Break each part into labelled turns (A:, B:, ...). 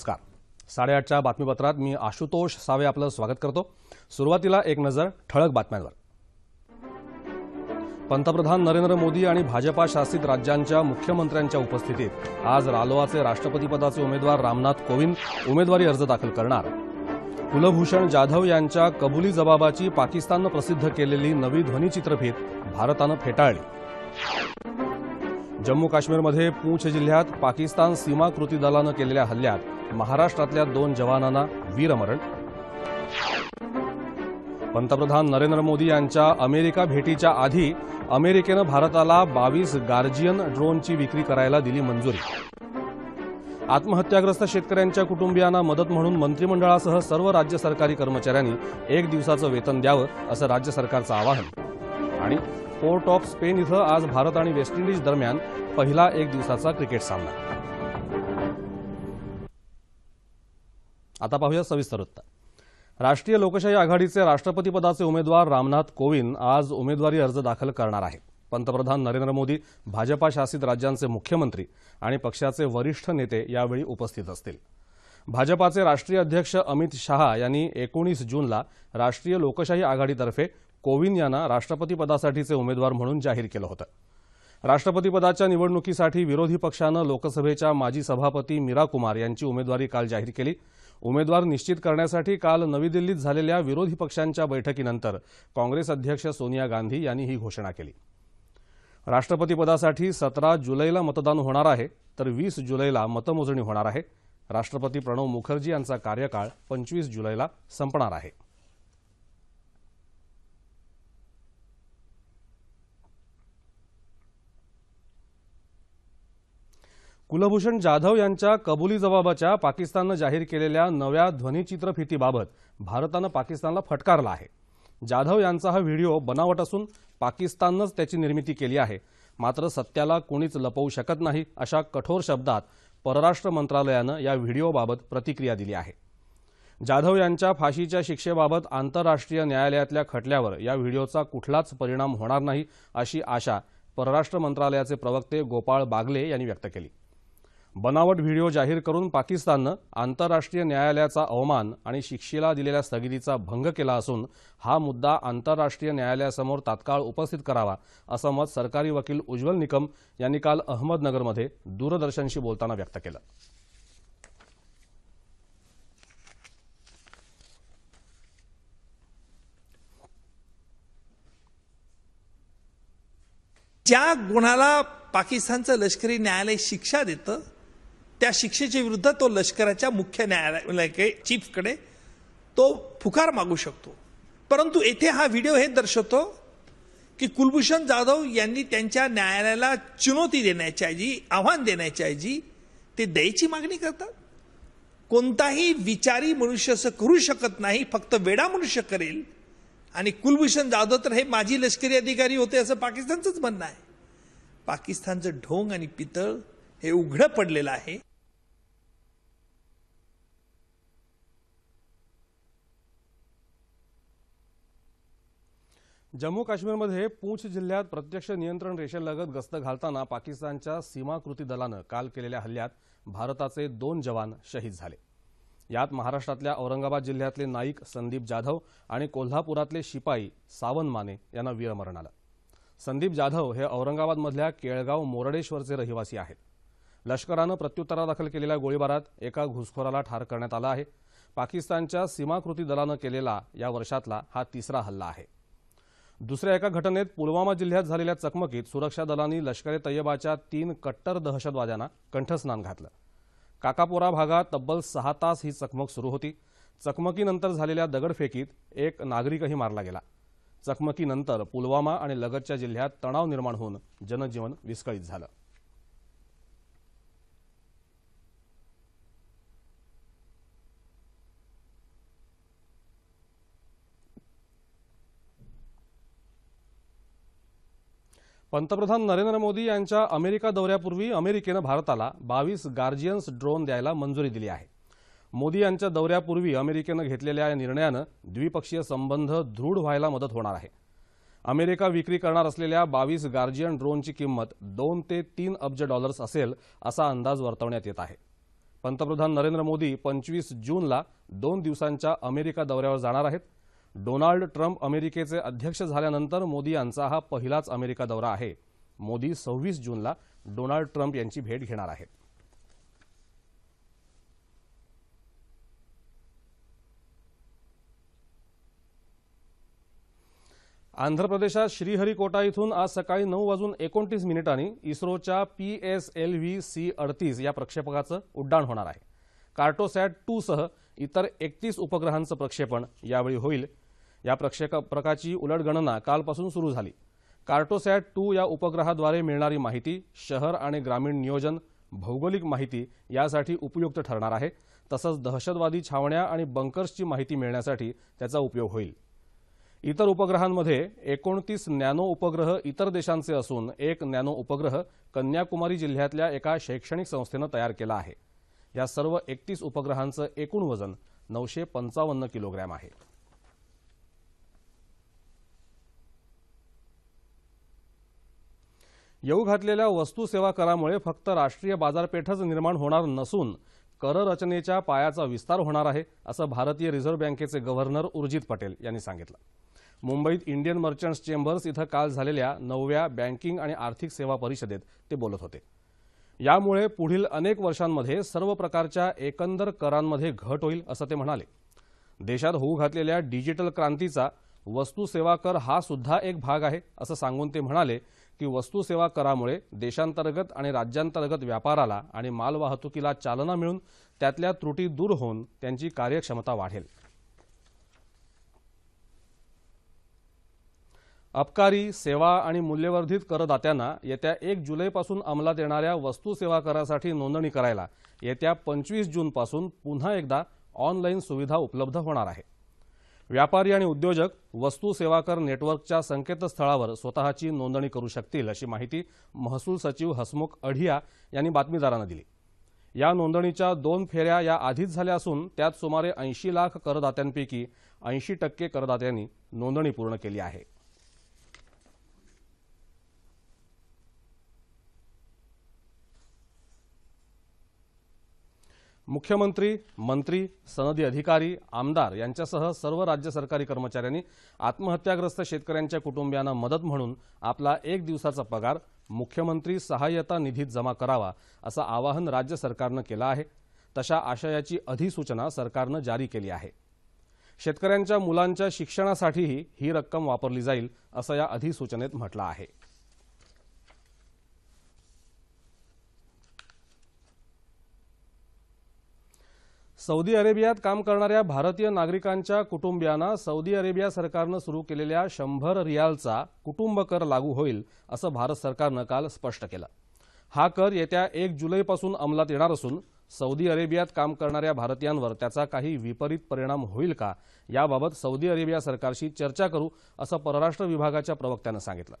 A: नमस्कार. साडेआठच्या बातमीपत्रात मी आशुतोष सावे आपलं स्वागत करतो. सुरुवातीला एक नजर ठळक बातम्यांवर. पंतप्रधान नरेंद्र मोदी आणि भाजपा शासित राज्यांच्या मुख्यमंत्र्यांच्या उपस्थितीत आज रालोआचे राष्ट्रपतीपदाचे उमेदवार रामनाथ कोविंद उमेदवारी अर्ज दाखल करणार. कुलभूषण जाधव यांच्या कबुली जबाबाची पाकिस्ताननं प्रसिद्ध केलेली नवी ध्वनिचित्रफीत भारतानं फेटाळली. जम्मू काश्मीरमध्ये पूंछ जिल्ह्यात पाकिस्तान सीमा कृती दलानं केलेल्या हल्ल्यात महाराष्ट्रातल्या दोन जवानांना वीरमरण. पंतप्रधान नरेंद्र मोदी यांच्या अमेरिका भेटीच्या आधी अमेरिकेनं भारताला बावीस गार्जियन ड्रोनची विक्री करायला दिली मंजुरी. आत्महत्याग्रस्त शेतकऱ्यांच्या कुटुंबियांना मदत म्हणून मंत्रिमंडळासह सर्व राज्य सरकारी कर्मचाऱ्यांनी एक दिवसाचं वेतन द्यावं असं राज्य सरकारचं आवाहन. आणि पोर्ट ऑफ स्पेन इथं आज भारत आणि वेस्ट इंडिज दरम्यान पहिला एक दिवसाचा क्रिकेट सामना. आता पाहूया सविस्तर वृत्त राष्ट्रीय लोकशाही आघाडीचे राष्ट्रपतीपदाचे उमेदवार रामनाथ कोविंद आज उमेदवारी अर्ज दाखल करणार आहेत. पंतप्रधान नरेंद्र मोदी भाजपा शासित राज्यांचे मुख्यमंत्री आणि पक्षाचे वरिष्ठ नेते यावेळी उपस्थित असतील. भाजपाचे राष्ट्रीय अध्यक्ष अमित शहा यांनी एकोणीस जूनला राष्ट्रीय लोकशाही आघाडीतर्फे कोविंद यांना राष्ट्रपतीपदासाठीचे उमेदवार म्हणून जाहीर केलं होतं. राष्ट्रपतीपदाच्या निवडणुकीसाठी विरोधी पक्षानं लोकसभेच्या माजी सभापती मीरा कुमार यांची उमेदवारी काल जाहीर केली. उमेदवार निश्चित करण्यासाठी काल नवी दिल्लीत झालेल्या विरोधी पक्षांच्या बैठकीनंतर काँग्रेस अध्यक्ष सोनिया गांधी यांनी ही घोषणा केली. राष्ट्रपतीपदासाठी सतरा जुलैला मतदान होणार आहे तर वीस जुलैला मतमोजणी होणार आहे. राष्ट्रपती प्रणव मुखर्जी यांचा कार्यकाळ पंचवीस जुलैला संपणार आहे. कुलभूषण जाधव यांच्या कबुली जबाबाच्या पाकिस्ताननं जाहीर केलेल्या नव्या ध्वनिचित्रफितीबाबत भारतानं पाकिस्तानला फटकारला आहे. जाधव यांचा हा व्हिडिओ बनावट असून पाकिस्ताननंच त्याची निर्मिती केली आहे. मात्र सत्याला कोणीच लपवू शकत नाही अशा कठोर शब्दात परराष्ट्र मंत्रालयानं या व्हिडिओबाबत प्रतिक्रिया दिली आहे. जाधव यांच्या फाशीच्या शिक्षेबाबत आंतरराष्ट्रीय न्यायालयातल्या खटल्यावर या व्हिडिओचा कुठलाच परिणाम होणार नाही अशी आशा परराष्ट्र मंत्रालयाचे प्रवक्ते गोपाळ बागले यांनी व्यक्त केली. बनावट व्हिडिओ जाहीर करून पाकिस्ताननं आंतरराष्ट्रीय न्यायालयाचा अवमान आणि शिक्षेला दिलेल्या स्थगितीचा भंग केला असून हा मुद्दा आंतरराष्ट्रीय न्यायालयासमोर तात्काळ उपस्थित करावा असं मत सरकारी वकील उज्ज्वल निकम यांनी काल अहमदनगरमध्ये दूरदर्शनशी बोलताना व्यक्त केलं.
B: ज्या गुन्हाला पाकिस्तानचं लष्करी न्यायालय शिक्षा देतं त्या शिक्षेच्या विरुद्ध तो लष्कराच्या मुख्य न्यायालय म्हणजे चीफकडे तो फुकार मागू शकतो. परंतु येथे हा व्हिडिओ हे दर्शवतो की कुलभूषण जाधव यांनी त्यांच्या न्यायालयाला चुनौती देण्याच्याऐवजी आव्हान देण्याच्याऐवजी ते द्यायची मागणी करतात. कोणताही विचारी मनुष्य असं करू शकत नाही फक्त वेडा मनुष्य करेल. आणि कुलभूषण जाधव तर हे माजी लष्करी अधिकारी होते असं पाकिस्तानचंच म्हणणं आहे. पाकिस्तानचं ढोंग आणि पितळ हे उघडं पडलेलं आहे.
A: जम्मू काश्मीरमध्ये पूंछ जिल्ह्यात प्रत्यक्ष नियंत्रण रेषेलगत गस्त घालताना पाकिस्तानच्या सीमा कृती दलानं काल केलेल्या हल्ल्यात भारताचे दोन जवान शहीद झाले. यात महाराष्ट्रातल्या औरंगाबाद जिल्ह्यातले नाईक संदीप जाधव आणि कोल्हापुरातले शिपाई सावन माने यांना वीरमरण आलं. संदीप जाधव हे औरंगाबादमधल्या केळगाव मोरडेश्वरचे रहिवासी आहेत. लष्करानं प्रत्युत्तरादाखल केलेल्या गोळीबारात एका घुसखोराला ठार करण्यात आलं आहे. पाकिस्तानच्या सीमाकृती दलानं केलेला या वर्षातला हा तिसरा हल्ला आहे. दुसऱ्या एका घटनेत पुलवामा जिल्ह्यात झालेल्या चकमकीत सुरक्षा दलांनी लष्कर ए तय्यबाच्या तीन कट्टर दहशतवाद्यांना कंठस्नान घातलं. काकापोरा भागात तब्बल सहा तास ही चकमक सुरू होती. चकमकीनंतर झालेल्या दगडफेकीत एक नागरिकही मारला गेला. चकमकीनंतर पुलवामा आणि लगतच्या जिल्ह्यात तणाव निर्माण होऊन जनजीवन विस्कळीत झालं. पंतप्रधान नरेंद्र मोदी यांच्या अमेरिका दौऱ्यापूर्वी अमेरिकेनं भारताला बावीस गार्जियन्स ड्रोन द्यायला मंजुरी दिली आहे. मोदी यांच्या दौऱ्यापूर्वी अमेरिकेनं घेतलेल्या या निर्णयानं द्विपक्षीय संबंध दृढ व्हायला मदत होणार आहे. अमेरिका विक्री करणार असलेल्या बावीस गार्जियन ड्रोनची किंमत दोन ते तीन अब्ज डॉलर्स असेल असा अंदाज वर्तवण्यात येत आहे. पंतप्रधान नरेंद्र मोदी पंचवीस जूनला दोन दिवसांच्या अमेरिका दौऱ्यावर जाणार आहेत. डोनाल्ड ट्रम्प अमेरिकेचे अध्यक्ष झाल्यानंतर मोदी यांचा हा पहिलाच अमेरिका दौरा आहे. मोदी सव्वीस जूनला डोनाल्ड ट्रम्प यांची भेट घेणार आहेत. आंध्र प्रदेशात श्रीहरिकोटा इथून आज सकाळी नऊ वाजून एकोणतीस मिनिटांनी इस्रोच्या P S L V C अडतीस या प्रक्षेपकाचं उड्डाण होणार आहे. कार्टोसॅट टू सह इतर एकतीस उपग्रहांचं प्रक्षेपण यावेळी होईल. या प्रक्षेपकाची उलटगणना कालपासून सुरू झाली. कार्टोसॅट टू या उपग्रहाद्वारे मिळणारी माहिती शहर आणि ग्रामीण नियोजन भौगोलिक माहिती यासाठी उपयुक्त ठरणार आहे. तसंच दहशतवादी छावण्या आणि बंकर्सची माहिती मिळण्यासाठी त्याचा उपयोग होईल. इतर उपग्रहांमध्ये एकोणतीस नॅनो उपग्रह इतर देशांचे असून एक नॅनो उपग्रह कन्याकुमारी जिल्ह्यातल्या एका शैक्षणिक संस्थेनं तयार केला आहे. या सर्व एकतीस उपग्रहांचं एकूण वजन नऊशे पंचावन्न किलोग्रॅम आहे. येऊ घातलेल्या वस्तू सेवा करामुळे फक्त राष्ट्रीय बाजारपेठच निर्माण होणार नसून कररचनेच्या पायाचा विस्तार होणार आहे असं भारतीय रिझर्व्ह बँकेचे गव्हर्नर उर्जित पटेल यांनी सांगितलं. मुंबईत इंडियन मर्चंट्स चेंबर्स इथं काल झालेल्या नवव्या बँकिंग आणि आर्थिक सेवा परिषदेत ते बोलत होते. यामुळे पुढील अनेक वर्षांमध्ये सर्व प्रकारच्या एकंदर करांमध्ये घट होईल असं ते म्हणाले. देशात होऊ घातलेल्या डिजिटल क्रांतीचा वस्तू सेवा कर हा सुद्धा एक भाग आहे असं सांगून ते म्हणाले की वस्तू सेवा करामुळे देशांतर्गत आणि राज्यांतर्गत व्यापाराला आणि मालवाहतुकीला चालना मिळून त्यातल्या त्रुटी दूर होऊन त्यांची कार्यक्षमता वाढेल. अबकारी सेवा आणि मूल्यवर्धित करदात्यांना येत्या एक जुलैपासून अंमलात येणाऱ्या वस्तू सेवा करासाठी नोंदणी करायला येत्या पंचवीस जूनपासून पुन्हा एकदा ऑनलाईन सुविधा उपलब्ध होणार आहे. व्यापारी आणि उद्योजक वस्तू सेवा कर नेटवर्कच्या संकेतस्थळावर स्वतःची नोंदणी करू शकतील अशी माहिती महसूल सचिव हसमुख अढिया यांनी बातमीदारांना दिली. या नोंदणीच्या दोन फेऱ्या या आधीच झाल्या असून त्यात सुमारे ऐंशी लाख करदात्यांपैकी ऐंशी टक्के करदात्यांनी नोंदणी पूर्ण केली आहे. मुख्यमंत्री मंत्री सनदी अधिकारी आमदार यांच्यासह सर्व राज्य सरकारी कर्मचाऱ्यांनी आत्महत्याग्रस्त शेतकऱ्यांच्या कुटुंबियांना मदत म्हणून आपला एक दिवसाचा पगार मुख्यमंत्री सहाय्यता निधीत जमा करावा असं आवाहन राज्य सरकारनं केलं आहे. तशा आशयाची अधिसूचना सरकारनं जारी केली आहे. शेतकऱ्यांच्या मुलांच्या शिक्षणासाठीही ही रक्कम वापरली जाईल असं या अधिसूचनेत म्हटलं आहे. सौदी अरेबियात काम करणाऱ्या भारतीय नागरिकांच्या कुटुंबियांना सौदी अरेबिया सरकारनं सुरू केलेल्या शंभर रियालचा कुटुंब कर लागू होईल असं भारत सरकारनं काल स्पष्ट केलं. हा कर येत्या एक जुलैपासून अंमलात येणार असून सौदी अरेबियात काम करणाऱ्या भारतीयांवर त्याचा काही विपरीत परिणाम होईल का याबाबत सौदी अरेबिया सरकारशी चर्चा करू असं परराष्ट्र विभागाच्या प्रवक्त्यानं सांगितलं.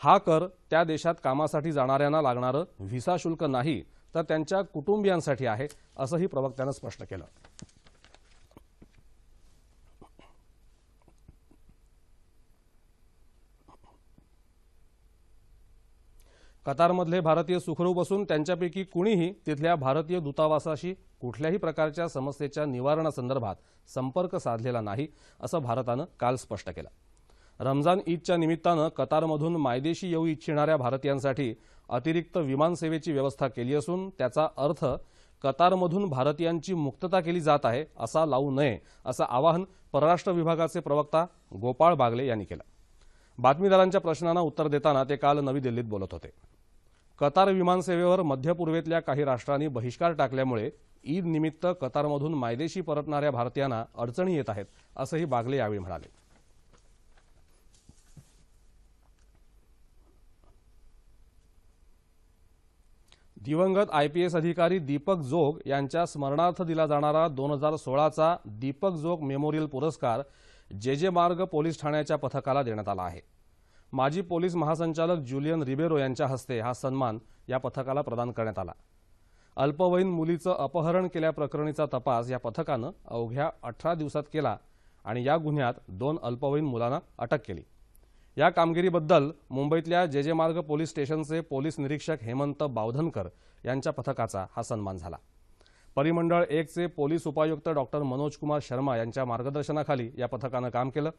A: हा कर त्या देशात कामासाठी जाणाऱ्यांना लागणारं व्हिसा शुल्क नाही तर त्यांच्या कुटुंबियांसाठी आहे असंही प्रवक्त्यानं स्पष्ट केलं. कतारमधले भारतीय सुखरूप असून त्यांच्यापैकी कुणीही तिथल्या भारतीय दूतावासाशी कुठल्याही प्रकारच्या समस्येच्या निवारणासंदर्भात संपर्क साधलेला नाही असं भारतानं काल स्पष्ट केलं. रमजान ईदच्या निमित्तानं कतारमधून मायदेशी येऊ इच्छिणाऱ्या भारतीयांसाठी अतिरिक्त विमानसेवेची व्यवस्था केली असून त्याचा अर्थ कतारमधून भारतीयांची मुक्तता केली जात आहे असा लावू नये असं आवाहन परराष्ट्र विभागाचे प्रवक्ता गोपाळ बागले यांनी केलं. बातमीदारांच्या प्रश्नांना उत्तर देताना ते काल नवी दिल्लीत बोलत होते. कतार विमानसेवेवर मध्यपूर्वेतल्या काही राष्ट्रांनी बहिष्कार टाकल्यामुळे ईद निमित्त कतारमधून मायदेशी परतणाऱ्या भारतीयांना अडचणी येत आहेत असंही बागले यावेळी म्हणाले. दिवंगत आय पी एस अधिकारी दीपक जोग यांच्या स्मरणार्थ दिला जाणारा दोन हजार सोळाचा दीपक जोग मेमोरियल पुरस्कार जे जे मार्ग पोलीस ठाण्याच्या पथकाला देण्यात आला आहे. माजी पोलीस महासंचालक ज्युलियन रिबेरो यांच्या हस्ते हा सन्मान या पथकाला प्रदान करण्यात आला. अल्पवयीन मुलीचं अपहरण केल्याप्रकरणीचा तपास या पथकानं अवघ्या अठरा दिवसात केला आणि या गुन्ह्यात दोन अल्पवयीन मुलांना अटक केली. या कामगिरीबद्दल मुंबईतल्या जे जे मार्ग पोलीस स्टेशनचे पोलीस निरीक्षक हेमंत बावधनकर यांच्या पथकाचा हा सन्मान झाला. परिमंडळ एकचे पोलीस उपायुक्त डॉक्टर मनोज कुमार शर्मा यांच्या मार्गदर्शनाखाली या पथकानं काम केलं.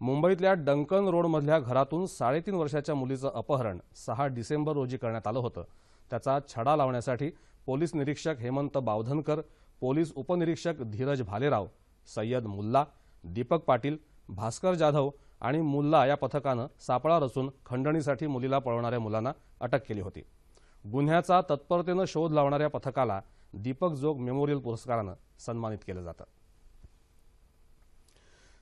A: मुंबईतल्या डंकन रोडमधल्या घरातून साडेतीन वर्षाच्या मुलीचं अपहरण सहा डिसेंबर रोजी करण्यात आलं होतं. त्याचा छडा लावण्यासाठी पोलीस निरीक्षक हेमंत बावधनकर पोलीस उपनिरीक्षक धीरज भालेराव सय्यद मुल्ला दीपक पाटील भास्कर जाधव आणि मुल्ला या पथकानं सापळा रचून खंडणीसाठी मुलीला पळवणाऱ्या मुलांना अटक केली होती. गुन्ह्याचा तत्परतेनं शोध लावणाऱ्या पथकाला दीपक जोग मेमोरियल पुरस्कारानं सन्मानित केलं जातं.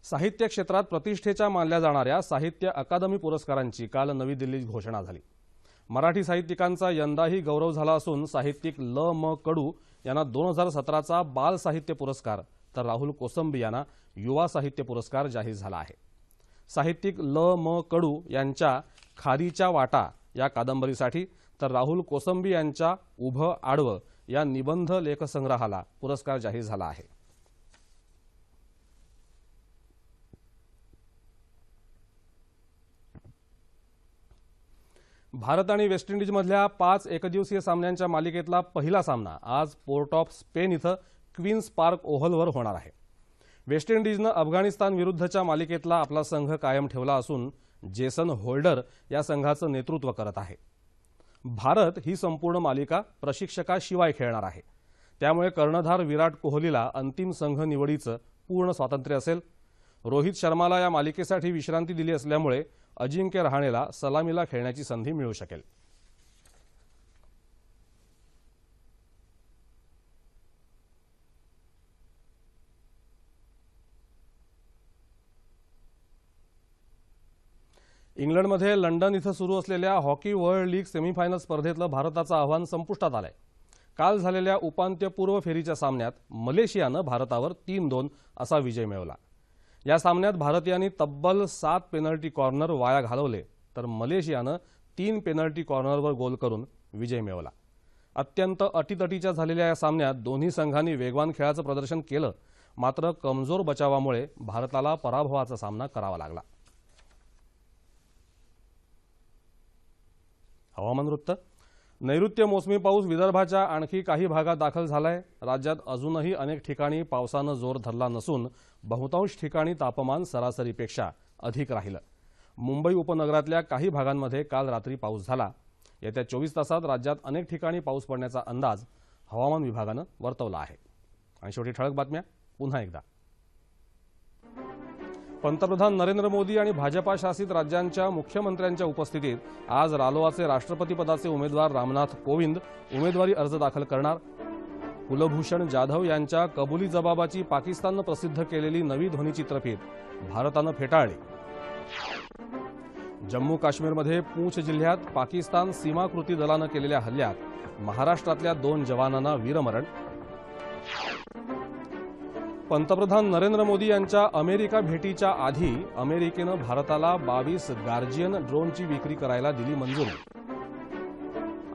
A: साहित्य क्षेत्रात प्रतिष्ठेच्या मानल्या जाणाऱ्या साहित्य अकादमी पुरस्कारांची काल नवी दिल्लीत घोषणा झाली. मराठी साहित्यिकांचा यंदाही गौरव झाला असून साहित्यिक ल म कडू यांना दोन हजार सतराचा बाल साहित्य पुरस्कार तर राहुल कोसंबी यांना युवा साहित्य पुरस्कार जाहीर झाला आहे. साहित्यिक ल. म. कडू यांच्या खादीच्या वाटा या कादंबरीसाठी तर राहुल कोसंबी यांच्या उभं आडवं या निबंध लेखसंग्रहाला पुरस्कार जाहीर झाला आहे. भारत आणि वेस्ट इंडिजमधल्या पाच एकदिवसीय सामन्यांच्या मालिकेतला पहिला सामना आज पोर्ट ऑफ स्पेन इथं क्वीन्स पार्क ओव्हलवर होणार आहे. वेस्ट इंडिजनं अफगाणिस्तान विरुद्धच्या मालिकेतला आपला संघ कायम ठेवला असून जेसन होल्डर या संघाचं नेतृत्व करत आहे. भारत ही संपूर्ण मालिका प्रशिक्षकाशिवाय खेळणार आहे. त्यामुळे कर्णधार विराट कोहलीला अंतिम संघ निवडीचं पूर्ण स्वातंत्र्य असेल. रोहित शर्माला या मालिकेसाठी विश्रांती दिली असल्यामुळे अजिंक्य रहाणेला सलामीला खेळण्याची संधी मिळू शकेल. इंग्लंडमध्ये लंडन इथं सुरू असलेल्या हॉकी वर्ल्ड लीग सेमीफायनल स्पर्धेतलं भारताचं आव्हान संपुष्टात आलंय. काल झालेल्या उपांत्यपूर्व फेरीच्या सामन्यात मलेशियानं भारतावर तीन दोन असा विजय मिळवला. या सामन्यात भारतीयांनी तब्बल सात पेनल्टी कॉर्नर वाया घालवले तर मलेशियानं तीन पेनल्टी कॉर्नरवर गोल करून विजय मिळवला. अत्यंत अटीतटीच्या झालेल्या या सामन्यात दोन्ही संघांनी वेगवान खेळाचं प्रदर्शन केलं मात्र कमजोर बचावामुळे भारताला पराभवाचा सामना करावा लागला. हवामान वृत्त. नैऋत्य मोसमी पाऊस विदर्भाच्या आणखी काही भागात दाखल झालाय. राज्यात अजूनही अनेक ठिकाणी पावसानं जोर धरला नसून बहुतांश ठिकाणी तापमान सरासरीपेक्षा अधिक राहिलं. मुंबई उपनगरातल्या काही भागांमध्ये काल रात्री पाऊस झाला. येत्या चोवीस तासात राज्यात अनेक ठिकाणी पाऊस पडण्याचा अंदाज हवामान विभागानं वर्तवला आहे. आणि शेवटी ठळक बातम्या. पुन्हा एकदा. पंतप्रधान नरेंद्र मोदी आणि भाजपा शासित राज्यांच्या मुख्यमंत्र्यांच्या उपस्थितीत आज रालोआचे राष्ट्रपतीपदाचे उमेदवार रामनाथ कोविंद उमेदवारी अर्ज दाखल करणार. कुलभूषण जाधव यांच्या कबुली जबाबाची पाकिस्ताननं प्रसिद्ध केलेली नवी ध्वनिचित्रफीत भारतानं फेटाळली. जम्मू काश्मीरमध्ये पूंछ जिल्ह्यात पाकिस्तान सीमाकृती दलानं केलेल्या हल्ल्यात महाराष्ट्रातल्या दोन जवानांना वीरमरण पंतप्रधान नरेंद्र मोदी यांच्या अमेरिका भेटीच्या आधी अमेरिकेनं भारताला बावीस गार्जियन ड्रोनची विक्री करायला दिली मंजुरी.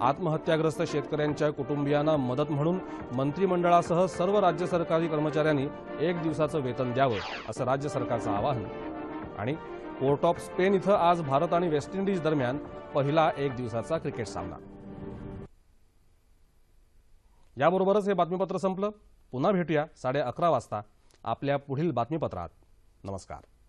A: आत्महत्याग्रस्त शेतकऱ्यांच्या कुटुंबियांना मदत म्हणून मंत्रिमंडळासह सर्व राज्य सरकारी कर्मचाऱ्यांनी एक दिवसाचं वेतन द्यावं असं राज्य सरकारचं आवाहन. आणि पोर्ट ऑफ स्पेन इथं आज भारत आणि वेस्ट इंडिज दरम्यान पहिला एक दिवसाचा क्रिकेट सामना. याबरोबरच हे बातमीपत्र संपलं. पुन्हा भेटूया साडे अकरा वाजता. आपल्या पुढील बातमीपत्रात. नमस्कार.